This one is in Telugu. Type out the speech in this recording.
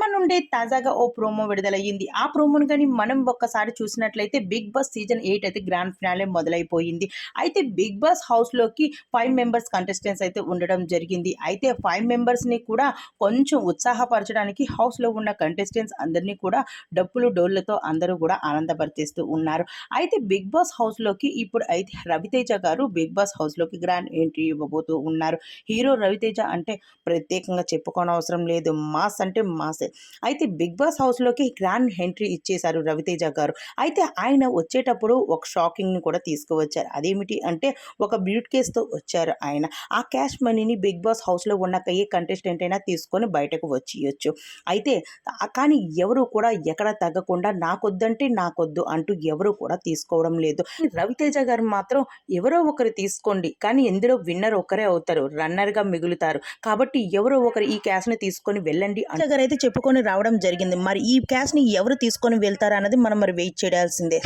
వర్మ నుండి తాజాగా ఓ ప్రోమో విడుదలయ్యింది. ఆ ప్రోమోను కానీ మనం ఒక్కసారి చూసినట్లయితే బిగ్ బాస్ సీజన్ ఎయిట్ అయితే గ్రాండ్ ఫినాలే మొదలైపోయింది. అయితే బిగ్ బాస్ హౌస్లోకి ఫైవ్ మెంబర్స్ కంటెస్టెంట్స్ అయితే ఉండడం జరిగింది. అయితే ఫైవ్ మెంబర్స్ని కూడా కొంచెం ఉత్సాహపరచడానికి హౌస్లో ఉన్న కంటెస్టెంట్స్ అందరినీ కూడా డప్పులు డోళ్ళతో అందరూ కూడా ఆనందపరిచేస్తూ ఉన్నారు. అయితే బిగ్ బాస్ హౌస్లోకి ఇప్పుడు అయితే రవితేజ గారు బిగ్ బాస్ హౌస్లోకి గ్రాండ్ ఎంట్రీ ఇవ్వబోతూ ఉన్నారు. హీరో రవితేజ అంటే ప్రత్యేకంగా చెప్పుకోనవసరం లేదు. మాస్ అంటే మాసే. అయితే బిగ్ బాస్ హౌస్లోకి గ్రాండ్ ఎంట్రీ ఇచ్చేశారు రవితేజ గారు. అయితే ఆయన వచ్చేటప్పుడు ఒక షాకింగ్ని కూడా తీసుకువచ్చారు. అదేమిటి అంటే ఒక బ్యూట్ కేస్తో వచ్చారు ఆయన. ఆ క్యాష్ మనీని బిగ్ బాస్ హౌస్లో ఉన్న ఏ కంటెస్టెంట్ అయినా తీసుకొని బయటకు వచ్చియొచ్చు. అయితే కానీ ఎవరు కూడా ఎక్కడ తగ్గకుండా నాకొద్దంటే నాకొద్దు అంటూ ఎవరు కూడా తీసుకోవడం లేదు. రవితేజ గారు మాత్రం ఎవరో ఒకరు తీసుకోండి. కానీ ఎందులో విన్నర్ ఒకరే అవుతారు. రన్నర్గా మిగులుతారు. కాబట్టి ఎవరో ఒకరు ఈ క్యాష్ని తీసుకొని వెళ్ళండి అని గారు అయితే చెప్పుకొని రావడం జరిగింది. మరి ఈ క్యాష్ని ఎవరు తీసుకొని వెళ్తారన్నది మనం మరి వెయిట్ చేయాల్సిందే.